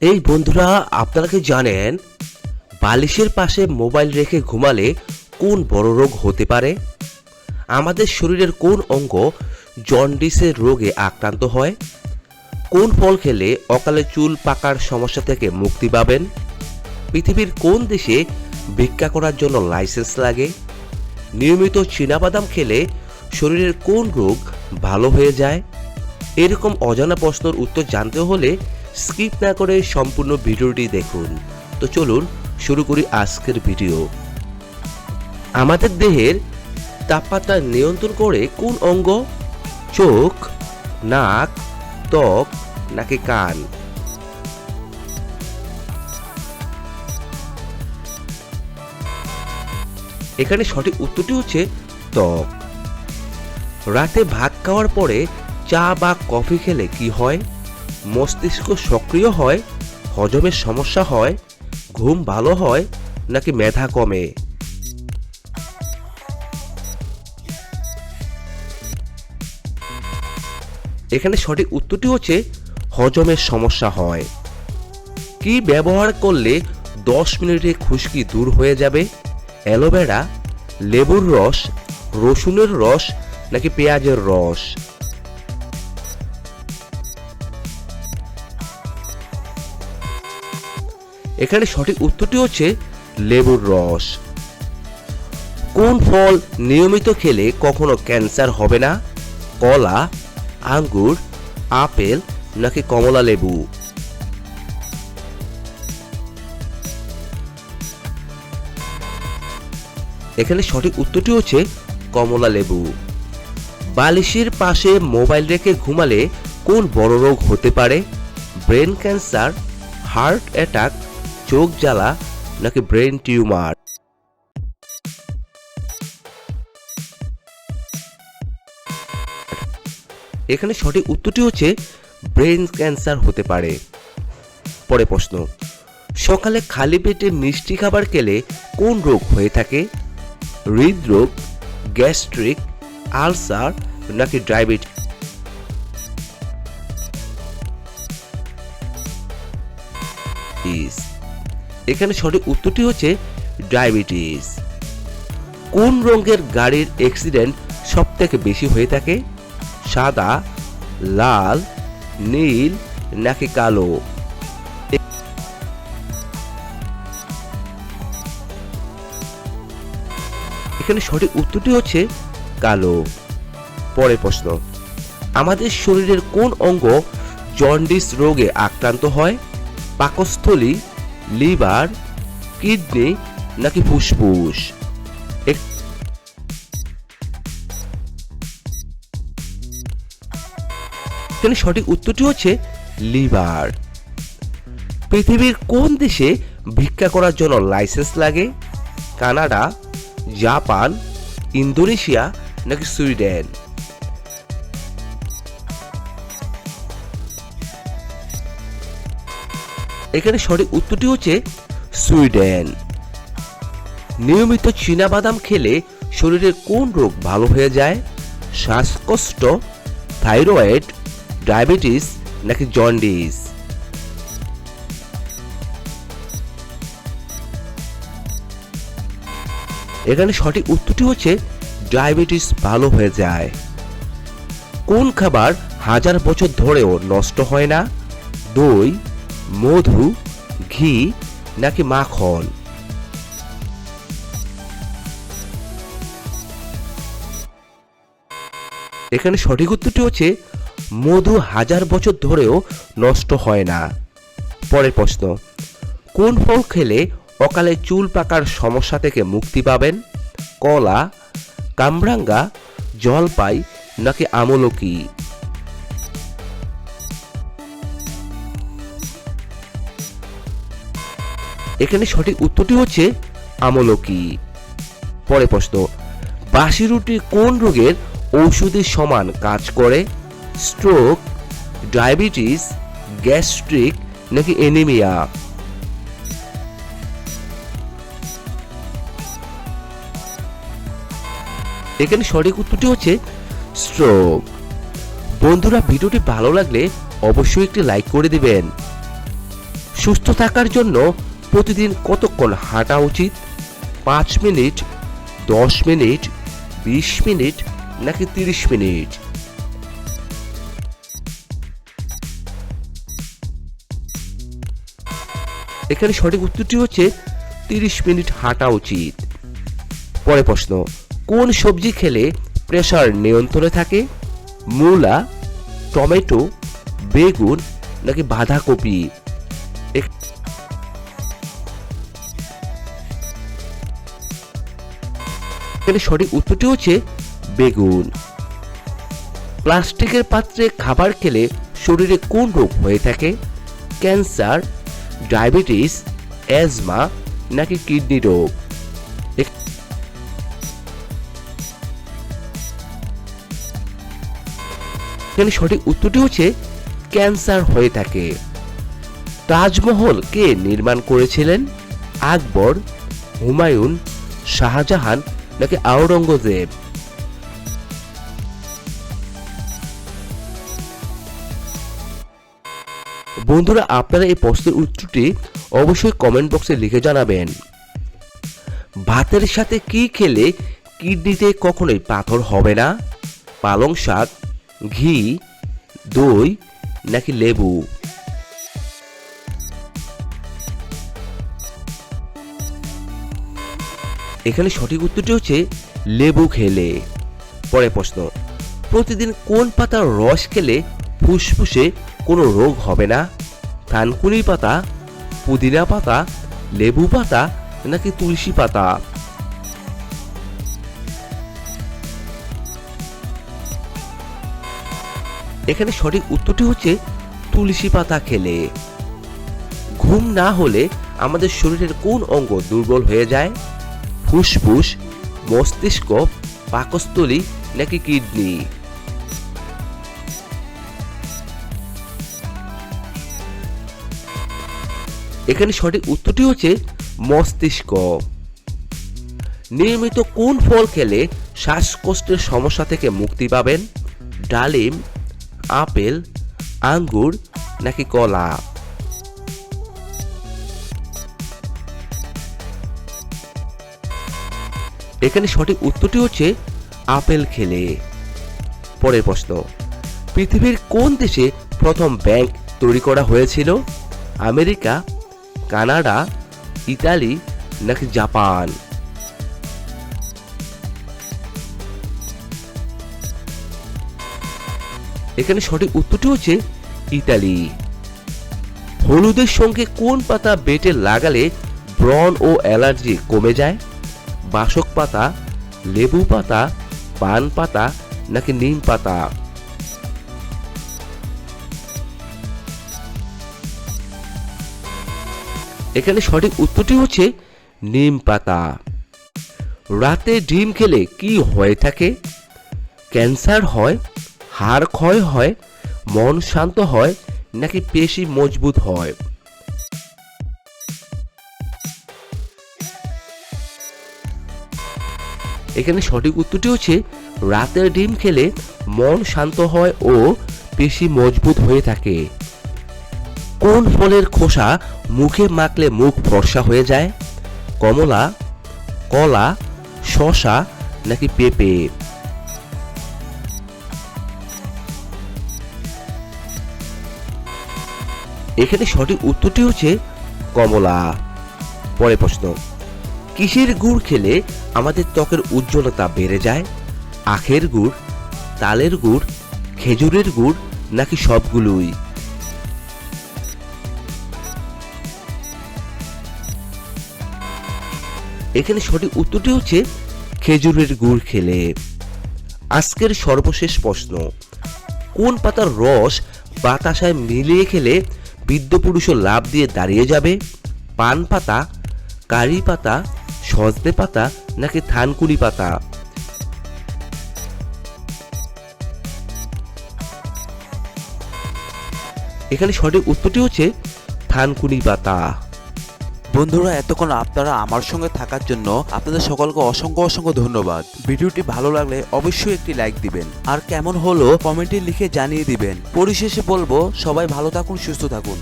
এই বন্ধুরা, আপনারা কি জানেন বালিশের পাশে মোবাইল রেখে ঘুমালে কোন বড় রোগ হতে পারে? আমাদের শরীরের কোন অঙ্গ জন্ডিসের রোগে আক্রান্ত হয়? কোন ফল খেলে অকালে চুল পাকার সমস্যা থেকে মুক্তি পাবেন? পৃথিবীর কোন দেশে ভিক্ষা করার জন্য লাইসেন্স লাগে? নিয়মিত চীনাবাদাম খেলে শরীরের কোন রোগ ভালো হয়ে যায়? এরকম অজানা প্রশ্নের উত্তর জানতে হলে স্কিপ না করে সম্পূর্ণ ভিডিওটি দেখুন। তো চলুন, শুরু করি আজকের ভিডিও। আমাদের দেহের তাপমাত্রা নিয়ন্ত্রণ করে কোন অঙ্গ? চোখ, নাক, ত্বক, নাকি কান? এখানে সঠিক উত্তরটি হচ্ছে ত্বক। রাতে ভাত খাওয়ার পরে চা বা কফি খেলে কি হয়? মস্তিষ্ক সক্রিয় হয় হজমের সমস্যা হয়, ঘুম ভালো হয়, নাকি মেধা কমে? এখানে সঠিক উত্তরটি হচ্ছে হজমের সমস্যা হয়। কি ব্যবহার করলে দশ মিনিটে খুশকি দূর হয়ে যাবে? অ্যালোভেরা, লেবুর রস, রসুনের রস, নাকি পেঁয়াজের রস? এখানে সঠিক উত্তরটি হচ্ছে লেবুর রস। কোন ফল নিয়মিত খেলে কখনো ক্যান্সার হবে না? কলা, আঙ্গুর, আপেল নাকি কমলা লেবু? এখানে সঠিক উত্তরটি হচ্ছে কমলা লেবু। বালিশের পাশে মোবাইল রেখে ঘুমালে কোন বড় রোগ হতে পারে? ব্রেন ক্যান্সার, হার্ট অ্যাটাক চোখ জ্বালা নাকি ব্রেন টিউমার এখানে সঠিক উত্তরটি হচ্ছে ব্রেন ক্যান্সার হতে পারে। পরে প্রশ্ন, সকালে খালি পেটে মিষ্টি খাবার খেলে কোন রোগ হয়ে থাকে? হৃদরোগ, গ্যাস্ট্রিক, আলসার নাকি ডায়াবেটিস? এখানে সঠিক উত্তরটি হচ্ছে ডায়াবেটিস। কোন রঙের গাড়ির অ্যাক্সিডেন্ট সব থেকে বেশি হয়ে থাকে? সাদা, লাল, নীল নাকি কালো? এখানে সঠিক উত্তরটি হচ্ছে কালো। পরে প্রশ্ন, আমাদের শরীরের কোন অঙ্গ জন্ডিস রোগে আক্রান্ত হয়? পাকস্থলী লিভার, কিডনি নাকি ফুসফুস? এখানে সঠিক উত্তরটি হচ্ছে লিভার। পৃথিবীর কোন দেশে ভিক্ষা করার জন্য লাইসেন্স লাগে? কানাডা, জাপান, ইন্দোনেশিয়া নাকি সুইডেন? এখানে সঠিক উত্তরটি হচ্ছে সুইডেন। নিয়মিত চীনাবাদাম খেলে শরীরের কোন রোগ ভালো হয়ে যায়? শ্বাসকষ্ট, থাইরয়েড, ডায়াবেটিস নাকি জন্ডিস? এখানে সঠিক উত্তরটি হচ্ছে ডায়াবেটিস ভালো হয়ে যায়। কোন খাবার হাজার বছর ধরেও নষ্ট হয় না? দই মধু, ঘি নাকি মাখন? এখানে সঠিক উত্তরটি হচ্ছে, মধু হাজার বছর ধরেও নষ্ট হয় না। পরের প্রশ্ন, কোন ফল খেলে অকালে চুল পাকার সমস্যা থেকে মুক্তি পাবেন? কলা, কামরাঙ্গা, জলপাই নাকি আমলকি? এখানে সঠিক উত্তরটি হচ্ছে আমলকি। পরে প্রশ্ন, বাসি রুটি কোন রোগের ঔষধের সমান কাজ করে? স্ট্রোক, ডায়াবেটিস, গ্যাস্ট্রিক নাকি এনিমিয়া এখানে সঠিক উত্তরটি হচ্ছে স্ট্রোক। বন্ধুরা, ভিডিওটি ভালো লাগলে অবশ্যই একটি লাইক করে দিবেন। সুস্থ থাকার জন্য প্রতিদিন কতক্ষণ হাঁটা উচিত? পাঁচ মিনিট, দশ মিনিট, বিশ মিনিট নাকি তিরিশ মিনিট? এখানে সঠিক উত্তরটি হচ্ছে তিরিশ মিনিট হাঁটা উচিত। পরে প্রশ্ন, কোন সবজি খেলে প্রেশার নিয়ন্ত্রণে থাকে? মূলা, টমেটো, বেগুন নাকি বাঁধাকপি? এখানে সঠিক উত্তরটি হচ্ছে বেগুন। প্লাস্টিকের পাত্রে খাবার খেলে শরীরে কোন রোগ হয়ে থাকে? ক্যান্সার, ডায়াবেটিস, অ্যাজমা নাকি কিডনি রোগ? এখানে সঠিক উত্তরটি হচ্ছে ক্যান্সার হয়ে থাকে। তাজমহল কে নির্মাণ করেছিলেন আকবর হুমায়ুন শাহজাহান নাকি আওরঙ্গজেব? বন্ধুরা, আপনারা এই প্রশ্নের উত্তরটি অবশ্যই কমেন্ট বক্সে লিখে জানাবেন। ভাতের সাথে কি খেলে কিডনিতে কখনোই পাথর হবে না? পালং শাক, ঘি, দই নাকি লেবু? এখানে সঠিক উত্তরটি হচ্ছে লেবু খেলে। পরে প্রশ্ন, প্রতিদিন কোন পাতার রস খেলে ফুসফুসে কোনো রোগ হবে না? থানকুনি পাতা, পুদিনা পাতা, লেবু পাতা, নাকি তুলসী পাতা? এখানে সঠিক উত্তরটি হচ্ছে তুলসী পাতা খেলে। ঘুম না হলে আমাদের শরীরের কোন অঙ্গ দুর্বল হয়ে যায়? ফুসফুস, মস্তিষ্ক, পাকস্থলী নাকি কিডনি? এখানে সঠিক উত্তরটি হচ্ছে মস্তিষ্ক। নিয়মিত কোন ফল খেলে শ্বাসকষ্টের সমস্যা থেকে মুক্তি পাবেন? ডালিম, আপেল, আঙ্গুর নাকি কলা? এখানে সঠিক উত্তরটি হচ্ছে আপেল খেলে। পরের প্রশ্ন, পৃথিবীর কোন দেশে প্রথম ব্যাংক তৈরি করা হয়েছিল? আমেরিকা, কানাডা, ইতালি নাকি জাপান? এখানে সঠিক উত্তরটি হচ্ছে ইতালি। হলুদের সঙ্গে কোন পাতা বেটে লাগালে ব্রন ও অ্যালার্জি কমে যায়? বাসক পাতা, লেবু পাতা পান পাতা, নাকি নিম পাতা? এখানে সঠিক উত্তরটি হচ্ছে নিম পাতা। রাতে ডিম খেলে কি হয়ে থাকে? ক্যান্সার হয়, হাড় ক্ষয় হয়, মন শান্ত হয়, নাকি পেশি মজবুত হয়? এখানে সঠিক উত্তরটি হচ্ছে রাতের ডিম খেলে মন শান্ত হয় ও পেশি মজবুত হয়ে থাকে। কোন ফলের খোসা মুখে মাখলে মুখ ফর্সা হয়ে যায়? কমলা, কলা শশা নাকি পেঁপে? এখানে সঠিক উত্তরটি হচ্ছে কমলা। পরে প্রশ্ন। কিসের গুড় খেলে আমাদের ত্বকের উজ্জ্বলতা বেড়ে যায়? আখের গুড়, তালের গুড়, খেজুরের গুড় নাকি সবগুলোই? এখানে সঠিক উত্তরটি হচ্ছে খেজুরের গুড় খেলে। আজকের সর্বশেষ প্রশ্ন, কোন পাতার রস বাতাসায় মিলিয়ে খেলে বৃদ্ধ পুরুষও লাভ দিয়ে দাঁড়িয়ে যাবে? পান পাতা, কারি পাতা সজনে পাতা নাকি থানকুনি পাতা? এখানে সঠিক উত্তরটি হচ্ছে থানকুনি পাতা। বন্ধুরা, এতক্ষণ আপনারা আমার সঙ্গে থাকার জন্য আপনাদের সকলকে অসংখ্য অসংখ্য ধন্যবাদ। ভিডিওটি ভালো লাগলে অবশ্যই একটি লাইক দিবেন। আর কেমন হলো কমেন্টে লিখে জানিয়ে দিবেন। পরিশেষে বলব, সবাই ভালো থাকুন, সুস্থ থাকুন।